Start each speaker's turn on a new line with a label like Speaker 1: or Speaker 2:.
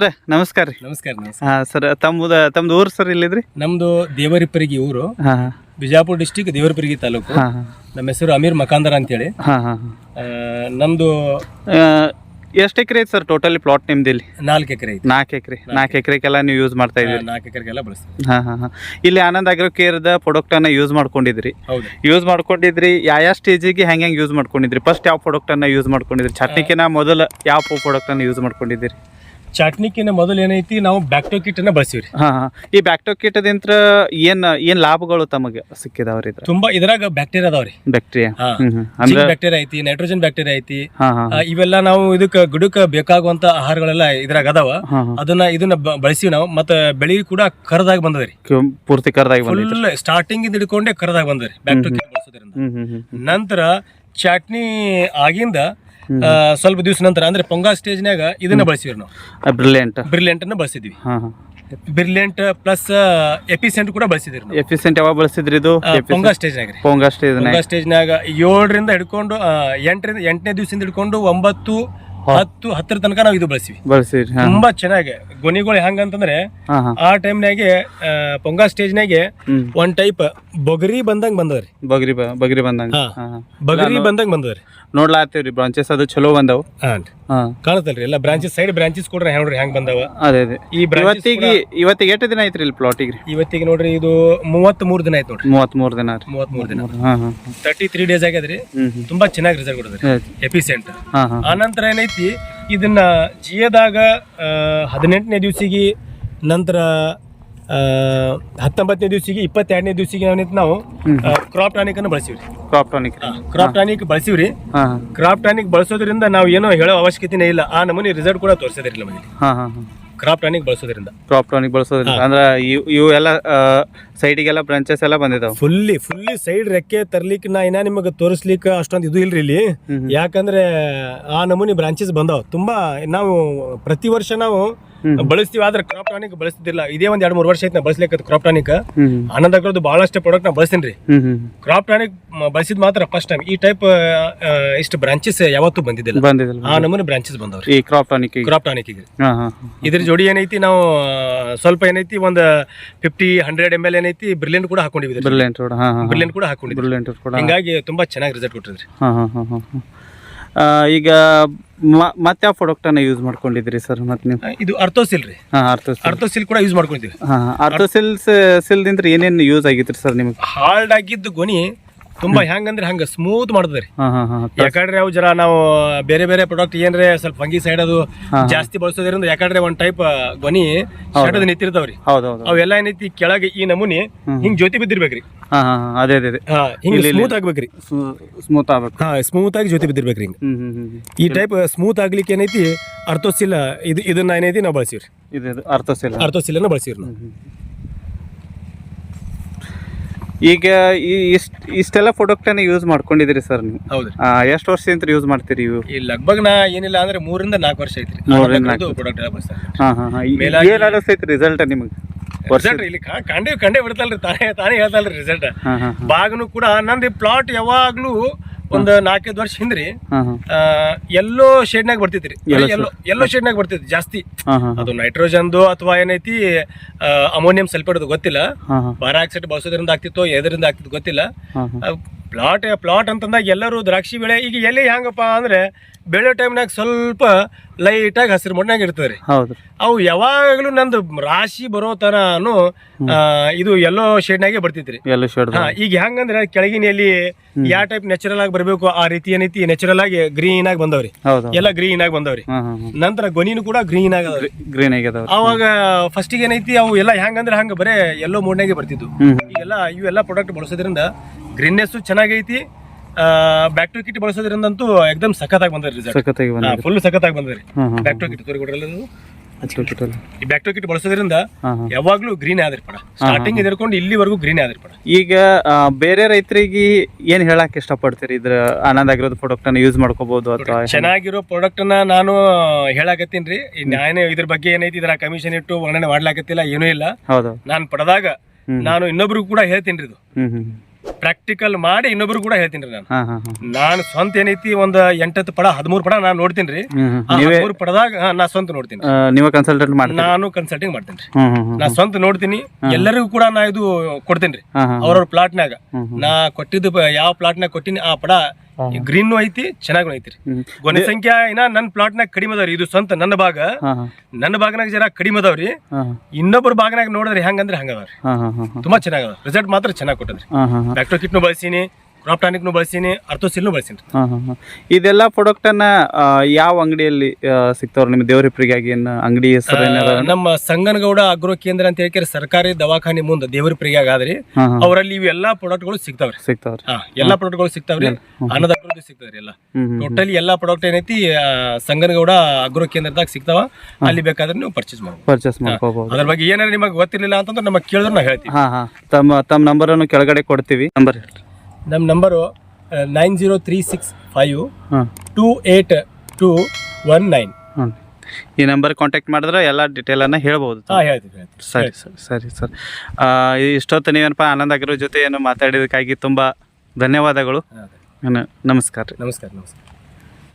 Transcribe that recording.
Speaker 1: Sir ನಮಸ್ಕಾರ ರೀ.
Speaker 2: ನಮಸ್ಕಾರ ನಮಸ್ಕಾರ.
Speaker 1: ಹಾಂ ಸರ್ ತಮ್ಮದ ತಮ್ದು ಊರು ಸರ್ ಇಲ್ಲಿದ್ರಿ?
Speaker 2: ನಮ್ದು ದೇವರಿಪ್ಪರಿಗೆ ಊರು.
Speaker 1: ಬಿಜಾಪುರ್
Speaker 2: ಬಿಜಾಪುರ ಡಿಸ್ಟಿಕ್ ದೇವರಿಪುರಿಗಿ ತಾಲೂಕು.
Speaker 1: ಹಾಂ ಹಾಂ.
Speaker 2: ನಮ್ಮ ಹೆಸರು ಅಮೀರ್ ಮಕಾಂದರ್ ಅಂತೇಳಿ.
Speaker 1: ಹೇಳಿ ಹಾಂ
Speaker 2: ಆ, ನಮ್ದು
Speaker 1: ಎಷ್ಟು ಎಕರೆ ಐತೆ ಸರ್ ಟೋಟಲಿ ಪ್ಲಾಟ್ ನಿಮ್ದು ಇಲ್ಲಿ?
Speaker 2: ನಾಲ್ಕು ಎಕರೆ ಐತಿ.
Speaker 1: ನಾಲ್ಕು ಎಕರೆ. ನಾಲ್ಕು ಎಕರೆಗೆಲ್ಲ ನೀವು ಯೂಸ್ ಮಾಡ್ತಾ ಇದ್ದೀರಿ.
Speaker 2: ನಾಲ್ಕು ಎಕರೆಗೆಲ್ಲ ಬಳಸ್ತೀವಿ.
Speaker 1: ಹಾಂ ಹಾಂ ಹಾಂ. ಇಲ್ಲಿ ಆನಂದ್ ಅಗ್ರೋ ಕೇರ್ದ ಪ್ರಾಡಕ್ಟನ್ನು ಯೂಸ್ ಮಾಡ್ಕೊಂಡಿದ್ರಿ.
Speaker 2: ಹೌದು.
Speaker 1: ಯೂಸ್ ಮಾಡ್ಕೊಂಡಿದ್ರಿ ಯಾವ ಯಾವ ಸ್ಟೇಜಿಗೆ ಹೆಂಗೆ ಹೆಂಗೆ ಯೂಸ್ ಮಾಡ್ಕೊಂಡಿದ್ರಿ? ಫಸ್ಟ್ ಯಾವ ಪ್ರಾಡಕ್ಟನ್ನು ಯೂಸ್ ಮಾಡ್ಕೊಂಡಿದ್ರಿ? ಚಟ್ನಿಕಿನ ಮೊದಲು ಯಾವ ಪ್ರಾಡಕ್ಟನ್ನು ಯೂಸ್ ಮಾಡ್ಕೊಂಡಿದ್ದೀರಿ?
Speaker 2: ಚಟ್ನಿಕಿನ ಮೊದಲು ಏನೈತಿ ನಾವು ಬ್ಯಾಕ್ಟೋ ಕಿಟ್ ಅನ್ನ ಬಳಸಿವ್ರಿ
Speaker 1: ಹಾಂ ಹಾಂ. ಈ ಬ್ಯಾಕ್ಟೋ ಕೀಟದಿಂತ್ರ ಏನ್ ಏನ್ ಲಾಭಗಳು ತಮಗೆ ಸಿಕ್ಕಿದಾವ್ರಿ ಇದ್ರ
Speaker 2: ತುಂಬಾ ಇದ್ರಾಗ ಬ್ಯಾಕ್ಟೀರಿಯಾ ಅದಾವ್ರಿ.
Speaker 1: ಬ್ಯಾಕ್ಟೀರಿಯಾ
Speaker 2: ಹಾ.
Speaker 1: ಹ್ಮ್ ಹ್ಮ್. ಅಂದ್ರೆ
Speaker 2: ಬ್ಯಾಕ್ಟೀರಿಯಾ ಐತಿ ನೈಟ್ರೋಜನ್ ಬ್ಯಾಕ್ಟೀರಿಯಾ ಐತಿ.
Speaker 1: ಹಾಂ ಹಾಂ
Speaker 2: ಆ, ಇವೆಲ್ಲ ನಾವು ಇದಕ್ಕೆ ಗಿಡಕ್ಕ ಬೇಕಾಗುವಂತ ಆಹಾರಗಳೆಲ್ಲ ಇದ್ರಾಗ ಅದಾವ.
Speaker 1: ಹಾಂ ಹಾಂ.
Speaker 2: ಅದನ್ನ ಇದನ್ನ ಬ- ಬಳಸಿವಿ ನಾವು. ಮತ್ತೆ ಬೆಳಿ ಕೂಡ ಕರದಾಗ ಬಂದದ್ರಿ.
Speaker 1: ಪೂರ್ತಿ ಕರ್ದಾಗಿ
Speaker 2: ಫುಲ್ ಸ್ಟಾರ್ಟಿಂಗ್ ಇಂದ ಹಿಡ್ಕೊಂಡೆ ಕರದಾಗ ಬಂದದ್ರಿ. ಬ್ಯಾಕ್ಟೋ ಕಿಟ್ ಬಳಸೋದ್ರಿಂದ.
Speaker 1: ಹ್ಮ್ ಹ್ಮ್ ಹ್ಮ್.
Speaker 2: ನಂತರ ಚಟ್ನಿ ಆಗಿಂದ ಸ್ವಲ್ಪ ದಿವಸ ನಂತರ ಅಂದ್ರೆ ಪೊಂಗಾ ಸ್ಟೇಜ್ನಾಗ ಇದನ್ನ ಬಳಸಿದ್ವಿ ನಾವು.
Speaker 1: ಬ್ರಿಲಿಯಂಟ್
Speaker 2: ಬ್ರಿಲಿಯಂಟ್ ಅನ್ನ ಬಳಸಿದ್ವಿ. ಬ್ರಿಲಿಯಂಟ್ ಪ್ಲಸ್ ಎಪಿಸೆಂಟ್ ಕೂಡ ಬಳಸಿದ್ರು ನಾವು.
Speaker 1: ಎಫಿಸೆಂಟ್ ಯಾವಾಗ ಬಳಸಿದ್ರಿ ಇದು?
Speaker 2: ಪೊಂಗಾ ಸ್ಟೇಜ್ ನಾಗ
Speaker 1: ಪೊಂಗಾ ಸ್ಟೇಜ್
Speaker 2: ಪೊಂಗಾ ಸ್ಟೇಜ್ನಾಗ ಏಳರಿಂದ ಹಿಡ್ಕೊಂಡು ಎಂಟರಿಂದ ಎಂಟನೇ ದಿವಸದಿಂದ ಹಿಡ್ಕೊಂಡು ಒಂಬತ್ತು ಹತ್ತು ಹತ್ತರ ತನಕ ನಾವು ಇದು ಬಳಸಿವಿ
Speaker 1: ಬಳಸಿರಿ ಹಾಂ.
Speaker 2: ತುಂಬಾ ಚೆನ್ನಾಗಿ. ಗೊನಿಗಳು ಹೆಂಗಂತಂದ್ರೆ
Speaker 1: ಹಾಂ ಹಾಂ.
Speaker 2: ಆ ಟೈಮ್ನಾಗೆ ಪೊಂಗಾ ಸ್ಟೇಜ್ನಾಗೆ
Speaker 1: ನಾಗೆ
Speaker 2: ಒಂದ್ ಟೈಪ್ ಬೊಗರಿ ಬಂದಂಗ್ ಬಂದದ್ರಿ.
Speaker 1: ಬಗ್ರಿ ಬ ಬಗ್ರಿ ಬಂದಂಗ.
Speaker 2: ಹಾ. ಬಗರಿ ಬಂದಂಗ್ ಬಂದದ್ರಿ.
Speaker 1: ನೋಡ್ಲಾತೀವ್ರಿ ಬ್ರಾಂಚಸ್ ಅದು ಚಲೋ ಬಂದವು.
Speaker 2: ಕಾಣತಲ್ರಿ
Speaker 1: ಹಾಂ.
Speaker 2: ಕಾಣುತ್ತಲ್ರಿ ಎಲ್ಲ ಬ್ರಾಂಚಸ್ ಸೈಡ್ ಬ್ರಾಂಚಸ್ ಕೊಡ್ರಿ ನೋಡ್ರಿ ಹೆಂಗ್ ಬಂದವ.
Speaker 1: ಅದೇ ಅದೇ.
Speaker 2: ಈ
Speaker 1: ಇವತ್ತಿಗೆ ಇವತ್ತಿಗೆ ಎಷ್ಟು ದಿನ ಐತ್ರಿ ಇಲ್ಲಿ ಪ್ಲಾಟಿಗೆ ರೀ
Speaker 2: ಇವತ್ತಿಗೆ ನೋಡ್ರಿ ಇದು ಮೂವತ್ತ್ ಮೂರ್ ದಿನ ಆಯ್ತು ನೋಡ್ರಿ.
Speaker 1: ಮೂವತ್ತ್ಮೂರು ದಿನ ರೀ
Speaker 2: ಮೂವತ್ತ್ ಮೂರ್ ದಿನ.
Speaker 1: ಹಾಂ ಹಾಂ
Speaker 2: ತರ್ಟಿ ತ್ರೀ ಡೇಸ್ ಆಗ್ಯದ್ರಿ.
Speaker 1: ಹ್ಮ್ ಹ್ಮ್.
Speaker 2: ತುಂಬಾ ಚೆನ್ನಾಗಿ ರಿಸಲ್ಟ್ ಕೊಡದ್ರಿ.
Speaker 1: ಹಾಂ ಹಾಂ.
Speaker 2: ಆನಂತರ ಏನೈತಿ ಇದನ್ನ ಜಿಯದಾಗ ಹದಿನೆಂಟನೇ ದಿವಸಿಗೆ ನಂತರ ಆ, ಹತ್ತೊಂಬತ್ತನೇ ದಿವಸಿಗೆ ಇಪ್ಪತ್ತೆರಡನೇ ದಿವಸಿಗೆ ಏನೈತಿ ನಾವು ಕ್ರಾಪ್ ಟಾನಿಕ್ ಅನ್ನು ಬಳಸಿವ್ರಿ.
Speaker 1: ಕ್ರಾಪ್ ಟಾನಿಕ್
Speaker 2: ಕ್ರಾಪ್ ಟಾನಿಕ್ ಬಳಸಿವ್ರಿ. ಕ್ರಾಪ್ ಟಾನಿಕ್ ಬಳಸೋದ್ರಿಂದ ನಾವು ಏನೋ ಹೇಳೋ ಅವಶ್ಯಕತೆನೇ ಇಲ್ಲ. ಆ ನಮೂನಿ ರಿಸಲ್ಟ್ ಕೂಡ ತೋರಿಸೋದ್ರಿ ನಮಗೆ ಕ್ರಾಪ್ ಟಾನಿಕ್ ಬಳಸೋದ್ರಿಂದ.
Speaker 1: ಕ್ರಾಪ್ ಟಾನಿಕ್ ಬಳಸೋದ್ರಿಂದ. ಅಂದ್ರೆ ಇವು ಇವು ಎಲ್ಲ ಸೈಡಿಗೆಲ್ಲ ಬ್ರಾಂಚಸ್ ಎಲ್ಲ ಬಂದಿದಾವೆ.
Speaker 2: ಫುಲ್ಲಿ ಫುಲ್ಲಿ ಸೈಡ್ ರೆಕ್ಕೆ ತರ್ಲಿಕ್ಕೆ ನಾ ಇನ್ನ ನಿಮಗೆ ತೋರಿಸ್ಲಿಕ್ಕೆ ಅಷ್ಟೊಂದು ಇದು ಇಲ್ರಿ ಇಲ್ಲಿ. ಯಾಕಂದ್ರೆ ಆ ನಮೂನಿ ಬ್ರಾಂಚಸ್ ಬಂದಾವ. ತುಂಬಾ ನಾವು ಪ್ರತಿ ವರ್ಷ ನಾವು ಬಳಸ್ತೀವಿ ಆದ್ರೆ ಕ್ರಾಪ್ ಟಾನಿಕ್ ಬಳಸ್ತಿದ್ದಿಲ್ಲ. ಇದೇ ಒಂದ್ ಎರಡ್ ಮೂರು ವರ್ಷ ಐತೆ ನಾ ಬಳಸ್ಲಿಕ್ಕೆ ಕ್ರಾಪ್ ಟಾನಿಕ್
Speaker 1: ಅನ್ನದ
Speaker 2: ಆನಂದ ಅಗ್ರದ್ದು ಬಹಳಷ್ಟು ಪ್ರಾಡಕ್ಟ್ ನಾ ಬಳಸ್ತೀನಿ ಕ್ರಾಪ್ ಟಾನಿಕ್ ಬಳಸಿದ್ ಮಾತ್ರ ಫಸ್ಟ್ ಟೈಮ್ ಈ ಟೈಪ್ ಇಷ್ಟು ಬ್ರಾಂಚಸ್ ಯಾವತ್ತೂ ಬಂದಿದ್ದಿಲ್ಲ. ಆ ನಮೂನಿ ಬ್ರಾಂಚಸ್ ಬಂದವ್ರಿ.
Speaker 1: ಈ ಕ್ರಾಪ್ ಟಾನಿಕ್
Speaker 2: ಕ್ರಾಪ್ ಟಾನಿಕ್ ಇದ್ರ ಜೋಡಿ ಏನೈತಿ ನಾವು ಸ್ವಲ್ಪ ಏನೈತಿ ಒಂದು ಫಿಫ್ಟಿ ಹಂಡ್ರೆಡ್ ಎಂ ಎಲ್ ಏನೈತಿ ಬ್ರಿಲಿಯಂಟ್ ಕೂಡ ಹಾಕೊಂಡಿದ್ದೀವಿ.
Speaker 1: ಬ್ರಿಲಿಯಂಟ್ ಕೂಡ ಹಾಂ ಹಾಂ
Speaker 2: ಬ್ರಿಲಿಯಂಟ್ ಕೂಡ ಹಾಕೊಂಡಿದ್ವಿ
Speaker 1: ಬ್ರಿಲಿಯಂಟ್ ಕೂಡ.
Speaker 2: ಹಿಂಗಾಗಿ ತುಂಬಾ ಚೆನ್ನಾಗಿ ರಿಸಲ್ಟ್ ಕೊಟ್ಟಿದ್ರಿ.
Speaker 1: ಹಾಂ ಹಾಂ ಹಾಂ ಈಗ ಮತ್ತೆ ಯಾವ ಪ್ರಾಡಕ್ಟನ್ನು ಯೂಸ್ ಮಾಡ್ಕೊಂಡಿದ್ರಿ ಸರ್ ಮತ್ತೆ ನೀವು?
Speaker 2: ಇದು ಅರ್ಥೋಸಿಲ್ ರೀ.
Speaker 1: ಹಾಂ ಅರ್ಥೋಸಿಲ್
Speaker 2: ಅರ್ಥೋಸಿಲ್ ಕೂಡ ಯೂಸ್ ಮಾಡ್ಕೊಂಡಿದ್ವಿ
Speaker 1: ಹಾಂ ಅರ್ಥೋಸಿಲ್ಸ್ ಸಿಲ್ದಿಂದ ಏನೇನು ಯೂಸ್ ಆಗಿತ್ತು ಸರ್ ನಿಮಗೆ?
Speaker 2: ಹಾರ್ಡ್ ಆಗಿದ್ದು ಗೊನಿ ತುಂಬಾ ಹೆಂಗಂದ್ರೆ ಹಂಗ ಸ್ಮೂತ್ ಮಾಡ್ತದ್ರಿ ಯಾಕಂದ್ರೆ ಅವು ಜರ ನಾವು ಬೇರೆ ಬೇರೆ ಪ್ರಾಡಕ್ಟ್ ಏನ್ರೆ ಸ್ವಲ್ಪ ಫಂಗಿ ಸೈಡ್ ಅದು ಜಾಸ್ತಿ ಬಳಸೋದ್ರಿಂದ ಯಾಕಂದ್ರೆ ಒಂದ್ ಟೈಪ್ ಗೊನಿ ಅದು ನಿಂತಿರ್ತಾವ್ರಿ ಅವೆಲ್ಲ ಏನೈತಿ ಕೆಳಗೆ ಈ ನಮೂನಿ ಹಿಂಗ್ ಜ್ಯೋತಿ ಬಿದ್ದಿರ್ಬೇಕ್ರಿ.
Speaker 1: ಅದೇ ಅದೇ
Speaker 2: ಹಿಂಗ್ ಸ್ಮೂತ್ ಆಗ್ಬೇಕ್ರಿ.
Speaker 1: ಸ್ಮೂತ್ ಆಗ್ಬೇಕು.
Speaker 2: ಹಾ ಸ್ಮೂತ್ ಆಗಿ ಜ್ಯೋತಿ ಬಿದ್ದಿರ್ಬೇಕ್ರಿ ಹಿಂಗ್. ಈ ಟೈಪ್ ಸ್ಮೂತ್ ಆಗ್ಲಿಕ್ಕೆ ಏನೈತಿ ಅರ್ಥೋಸಿಲ್ಲ ಇದು ಇದನ್ನ ಏನೈತಿ ನಾವು ಬಳಸಿವ್ರಿ.
Speaker 1: ಅರ್ಥೋಸಿಲ್ಲ. ಅರ್ಥೋಸಿಲ್ಲನ ಅರ್ಥೋಸಿಲ್
Speaker 2: ಅರ್ಥೋಸಿಲ್ ಬಳಸಿವ್ರಿ ನಾವು
Speaker 1: ಈಗ ಈ ಇಷ್ಟ ಇಷ್ಟೆಲ್ಲ ಪ್ರಾಡಕ್ಟನ್ನು ಯೂಸ್ ಮಾಡ್ಕೊಂಡಿದ್ರಿ ಸರ್ ನೀವು.
Speaker 2: ಹೌದ್ರಿ.
Speaker 1: ಎಷ್ಟು ವರ್ಷದಿಂದ ಯೂಸ್ ಮಾಡ್ತೀರಿ ಇವು?
Speaker 2: ಈ ಲಗ್ಭಗ್ ನಾ ಏನಿಲ್ಲ ಅಂದ್ರೆ ಮೂರಿಂದ ನಾಲ್ಕು ವರ್ಷ ಐತ್ರಿ.
Speaker 1: ಮೂರರಿಂದ
Speaker 2: ಪ್ರಾಡಕ್ಟ್ ಎಲ್ಲ ಬಳಸ್ತಾರೆ
Speaker 1: ಹಾಂ ಹಾಂ ಹಾಂ.
Speaker 2: ಮೇಲಾಗಿ-
Speaker 1: ಏನು ಅನಿಸ್ತೈತಿ ರಿಸಲ್ಟ್ ನಿಮಗೆ?
Speaker 2: ರಿಸಲ್ಟ್ ಇಲ್ಲಿ ಕಾ- ಕಂಡೇ ಕಂಡೇ ಬಿಡ್ತಲ್ರಿ ತಾನೇ ತಾನೇ ಹೇಳ್ತಲ್ರಿ ರಿಸಲ್ಟ್
Speaker 1: ಹಾಂ ಹಾಂ
Speaker 2: ಬಾಗನು ಕೂಡ ನಂದು ಪ್ಲಾಟ್ ಯಾವಾಗ್ಲೂ ಒಂದು ನಾಲ್ಕೈದು ವರ್ಷ ಹಿಂದ್ರಿ ಎಲ್ಲೋ ಶೇಡ್ನಾಗ ಬರ್ತಿತ್ರಿ ಎಲ್ಲೋ ಎಲ್ಲೋ ಶೇಡ್ನಾಗ ಬರ್ತಿತ್ತು ಜಾಸ್ತಿ. ಅದು ನೈಟ್ರೋಜನ್ದು ಅಥವಾ ಏನೈತಿ ಅಮೋನಿಯಂ ಸಲ್ಫೇಟ್ ಗೊತ್ತಿಲ್ಲ. ಬಾರಾಕ್ಸೈಡ್ ಬಳಸೋದ್ರಿಂದ ಆಗ್ತಿತ್ತೋ ಎದರಿಂದ ಆಗ್ತಿತ್ತು ಗೊತ್ತಿಲ್ಲ. ಪ್ಲಾಟ್ ಪ್ಲಾಟ್ ಅಂತಂದಾಗ ಎಲ್ಲರೂ ದ್ರಾಕ್ಷಿ ಬೆಳೆ ಈಗ ಎಲ್ಲಿ ಹೆಂಗಪ್ಪ ಅಂದ್ರೆ ಬೆಳೆ ಟೈಮ್ನಾಗ ಸ್ವಲ್ಪ ಲೈಟಾಗಿ ಹಸಿರು ಮಣ್ಣಾಗ ಇರ್ತದೆ
Speaker 1: ಹೌದು.
Speaker 2: ಅವು ಯಾವಾಗಲೂ ನಂದು ರಾಶಿ ಬರೋ ತನೂ ಇದು ಎಲ್ಲೋ ಶೇಡ್ನಾಗೆ ಬರ್ತಿತ್ರಿ.
Speaker 1: ಎಲ್ಲ ಶೇಡ್
Speaker 2: ಹಾ ಈಗ ಹೆಂಗಂದ್ರೆ ಕೆಳಗಿನ ಎಲ್ಲಿ ಯಾವ ಟೈಪ್ ನ್ಯಾಚುರಲ್ ಆಗಿ ಬರಬೇಕು ಆ ರೀತಿ ಏನೈತಿ ನ್ಯಾಚುರಲ್ ಆಗಿ ಗ್ರೀನ್ ಆಗಿ ಬಂದವ್ರಿ.
Speaker 1: ಹೌದು
Speaker 2: ಎಲ್ಲ ಗ್ರೀನ್ ಆಗಿ ಬಂದವ್ರಿ. ನಂತರ ಗೊನಿನೂ ಕೂಡ ಗ್ರೀನ್ ಆಗದ್ರಿ
Speaker 1: ಗ್ರೀನ್ ಆಗ್ಯದವ್ರಿ
Speaker 2: ಅವಾಗ ಫಸ್ಟಿಗೆ ಏನೈತಿ ಅವು ಎಲ್ಲ ಹೆಂಗಂದ್ರೆ ಹಂಗ ಬರೇ ಎಲ್ಲೋ ಮೂಡ್ನಾಗೆ ಬರ್ತಿದ್ವು. ಈಗೆಲ್ಲ ಇವೆಲ್ಲ ಪ್ರಾಡಕ್ಟ್ ಬಳಸೋದ್ರಿಂದ ಗ್ರೀನ್ನೆಸ್ ಚೆನ್ನಾಗೈತಿ. ಬ್ಯಾಕ್ ಟು ಕಿಟ್ ಬಳಸೋದ್ರಿಂದ ಅಂತೂ ಎಕ್ದಮ್ ಸಖತ್ತಾಗಿ ಬಂದ್ರಿ ರಿಸಲ್ಟ್
Speaker 1: ಸಖತ್ತಾಗಿ ಆಗಿ
Speaker 2: ಫುಲ್ ಸಖತ್ತಾಗಿ ಬಂದ್ರಿ
Speaker 1: ಹಾಂ ಹಾಂ
Speaker 2: ಬ್ಯಾಕ್ ಟು ಕಿಟ್ ಈ ಬ್ಯಾಕ್ ಟು ಕಿಟ್ ಬಳಸೋದ್ರಿಂದ ಯಾವಾಗ್ಲೂ ಗ್ರೀನ್ ಆದ್ರಿ ಪಡ. ಸ್ಟಾರ್ಟಿಂಗ್ ಇದ್ಕೊಂಡು ಇಲ್ಲಿವರೆಗೂ ಗ್ರೀನ್ ಆದ್ರಿ ಪಡ.
Speaker 1: ಈಗ ಬೇರೆ ರೈತರಿಗೆ ಏನ್ ಹೇಳಕ್ ಇಷ್ಟಪಡ್ತೀರಿ? ಇದ್ರ ಆನಂದ್ ಆಗಿರೋದು ಪ್ರಾಡಕ್ಟನ್ನು ಯೂಸ್ ಮಾಡ್ಕೋಬಹುದು ಅಥವಾ
Speaker 2: ಚೆನ್ನಾಗಿರೋ ಪ್ರಾಡಕ್ಟ್ನ ನಾನು ಹೇಳಾಕತ್ತೀನಿ ರೀ. ನಾನು ಇದ್ರ ಬಗ್ಗೆ ಏನೈತಿ? ಇದ್ರ ಕಮಿಷನ್ ಇಟ್ಟು ವರ್ಣನೆ ಮಾಡ್ಲಾಕತ್ತಿಲ್ಲ ಏನೂ ಇಲ್ಲ.
Speaker 1: ಹೌದು.
Speaker 2: ನಾನು ಪಡೆದಾಗ ನಾನು ಇನ್ನೊಬ್ರಿಗೂ ಕೂಡ ಹೇಳ್ತೀನಿ ಇದು. ಪ್ರಾಕ್ಟಿಕಲ್ ಮಾಡಿ ಇನ್ನೊಬ್ರು ಕೂಡ ಹೇಳ್ತೀನಿ ರೀ ನಾನು.
Speaker 1: ಹಾಂ ಹಾಂ ಹಾಂ.
Speaker 2: ನಾನು ಸ್ವಂತ ಏನೈತಿ ಒಂದ್ ಎಂಟತ್ತು ಪಡ ಹದಿಮೂರು ಪಡ ನಾನು ನೋಡ್ತೀನಿ ರೀ.
Speaker 1: ಹ್ಮ್ ಹ್ಮ್.
Speaker 2: ಆ
Speaker 1: ನೀವೇ
Speaker 2: ಹದಿಮೂರು ಪಡದಾಗ ಹಾ, ನಾ ಸ್ವಂತ ನೋಡ್ತೀನಿ
Speaker 1: ಆ, ನೀವೇ ಕನ್ಸಲ್ಟೆಂಟ್ ಮಾಡ್ತೀರಿ?
Speaker 2: ನಾನು ಕನ್ಸಲ್ಟಿಂಗ್ ಮಾಡ್ತೀನಿ ರೀ.
Speaker 1: ಹ್ಮ್ ಹ್ಮ್ ಹ್ಮ್
Speaker 2: ನಾ ಸ್ವಂತ ನೋಡ್ತೀನಿ ಎಲ್ಲರಿಗೂ ಕೂಡ ನಾ ಇದು ಕೊಡ್ತೀನಿ ರೀ.
Speaker 1: ಹಾಂ ಹಾಂ
Speaker 2: ಅವ್ರವ್ರ ಪ್ಲಾಟ್ನಾಗ
Speaker 1: ಹ್ಮ್ ಹ್ಮ್.
Speaker 2: ನಾ ಕೊಟ್ಟಿದ್ದು ಯಾವ ಪ್ಲಾಟ್ನಾಗ ಕೊಟ್ಟಿನಿ ಆ ಪಡ ಗ್ರೀನ್ ಐತಿ ಚೆನ್ನಾಗೂ ಐತಿ. ಗೊನೆ ಸಂಖ್ಯೆ ಇನ್ನ ನನ್ನ ಪ್ಲಾಟ್ನಾಗ ಕಡಿಮೆ ಅದಾವ್ರಿ. ಇದು ಸ್ವಂತ ನನ್ನ ಭಾಗ. ನನ್ನ ಭಾಗನಾಗ ಜರ ಕಡಿಮೆ ಅದಾವ್ರಿ. ಇನ್ನೊಬ್ಬರ ಭಾಗನಾಗ ನೋಡಿದ್ರೆ ಹೆಂಗಂದ್ರೆ ಹಂಗ ಅದಾವ್ರಿ
Speaker 1: ಹಾಂ ಹಾಂ ಹಾಂ ಹಾಂ.
Speaker 2: ತುಂಬಾ ಚೆನ್ನಾಗದ ರಿಸಲ್ಟ್ ಮಾತ್ರ ಚೆನ್ನಾಗಿ ಕೊಟ್ಟದ್ರಿ. ಡಾಕ್ಟರ್ ಕಿಟ್ನು ಬಳಸೀನಿ. ಕ್ರಾಪ್ ಟಾನಿಕ್ನು ಬಳಸೀನಿ ಅರ್ಥೋಸಿಲ್ನು ಬಳಸೀನಿ.
Speaker 1: ಹಾಂ ಹಾಂ ಹಾಂ. ಇದೆಲ್ಲ ಪ್ರಾಡಕ್ಟನ್ನ ಯಾವ ಅಂಗಡಿಯಲ್ಲಿ ಸಿಗ್ತಾವ್ರಿ ನಿಮ್ಮ ದೇವರಿಪ್ರಿಗಾಗಿ ಏನು ಅಂಗಡಿ ಹೆಸರು ಏನಾರ
Speaker 2: ನಮ್ಮ ಸಂಗನಗೌಡ ಅಗ್ರೋ ಕೇಂದ್ರ ಅಂತ ಹೇಳಿ ಸರ್ಕಾರಿ ದವಾಖಾನೆ ಮುಂದೆ ದೇವರ ಪ್ರಿಯಾಗ ಆದ್ರಿ. ಅವರಲ್ಲಿ ಇವೆಲ್ಲಾ ಪ್ರಾಡಕ್ಟ್ಗಳು ಸಿಗ್ತಾವ್ರಿ.
Speaker 1: ಸಿಗ್ತಾವ್ರಿ.
Speaker 2: ಹಾ ಎಲ್ಲ ಪ್ರಾಡಕ್ಟ್ಗಳು ಸಿಗ್ತಾವ್ರಿ. ಅನ್ನದ ಅಭಿವೃದ್ಧಿ ಸಿಗ್ತಾವ್ರಿ ಎಲ್ಲ. ಟೋಟಲಿ ಎಲ್ಲಾ ಪ್ರಾಡಕ್ಟ್ ಏನೈತಿ ಸಂಗನಗೌಡ ಅಗ್ರೋ ಕೇಂದ್ರದಾಗ ಸಿಗ್ತಾವ. ಅಲ್ಲಿ ಬೇಕಾದ್ರೆ ನೀವು ಪರ್ಚೇಸ್ ಮಾಡಿ
Speaker 1: ಪರ್ಚೇಸ್ ಮಾಡ್ಕೋಬಹುದು
Speaker 2: ಅದ್ರ ಬಗ್ಗೆ ಏನಾರ ನಿಮಗೆ ಗೊತ್ತಿರಲಿಲ್ಲ ಅಂತಂದ್ರೆ ನಮಗೆ ಕೇಳಿದ್ರೆ ನಾವು ಹೇಳ್ತೀವಿ
Speaker 1: ಹಾಂ ಹಾಂ. ತಮ್ಮ ತಮ್ಮ ನಂಬರನ್ನು ಕೆಳಗಡೆ ಕೊಡ್ತೀವಿ. ನಂಬರ್
Speaker 2: ನಮ್ಮ number nine zero three six five
Speaker 1: ಹಾಂ.
Speaker 2: Two eight two one nine
Speaker 1: ಈ ನಂಬರ್ ಕಾಂಟ್ಯಾಕ್ಟ್ ಮಾಡಿದ್ರೆ ಎಲ್ಲ ಡೀಟೇಲನ್ನು ಹೇಳ್ಬೋದು
Speaker 2: ಹಾಂ ಹೇಳ್ತೀವಿ ಹೇಳ್ತೀವಿ.
Speaker 1: ಸರಿ ಸರಿ ಸರಿ ಸರ್. ಇಷ್ಟೊತ್ತು ನೀವೇನಪ್ಪ ಆನಂದ್ ಆಗಿರೋ ಜೊತೆ ಏನು ಮಾತಾಡಿದಕ್ಕಾಗಿ ತುಂಬ ಧನ್ಯವಾದಗಳು. ನಮಸ್ಕಾರ ರೀ.
Speaker 2: ನಮಸ್ಕಾರ ನಮಸ್ಕಾರ.